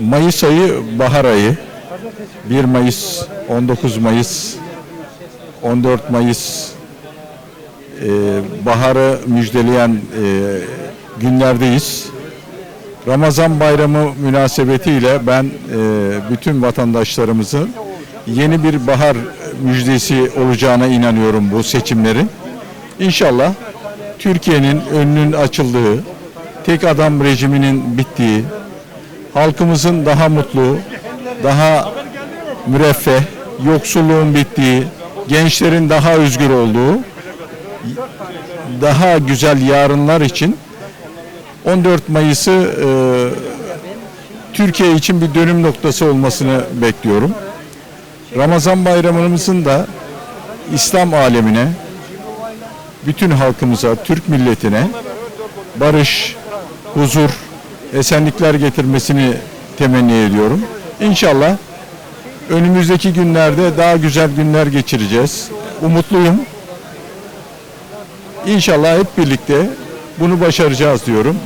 Mayıs ayı bahar ayı. 1 Mayıs, 19 Mayıs, 14 Mayıs e, baharı müjdeleyen e, günlerdeyiz. Ramazan bayramı münasebetiyle ben e, bütün vatandaşlarımızın yeni bir bahar müjdesi olacağına inanıyorum bu seçimlerin. İnşallah Türkiye'nin önünün açıldığı, tek adam rejiminin bittiği, halkımızın daha mutlu, daha müreffeh, yoksulluğun bittiği, gençlerin daha özgür olduğu, daha güzel yarınlar için 14 Mayıs'ı e, Türkiye için bir dönüm noktası olmasını bekliyorum. Ramazan bayramımızın da İslam alemine, bütün halkımıza, Türk milletine barış, huzur, esenlikler getirmesini temenni ediyorum. İnşallah önümüzdeki günlerde daha güzel günler geçireceğiz. Umutluyum. İnşallah hep birlikte bunu başaracağız diyorum.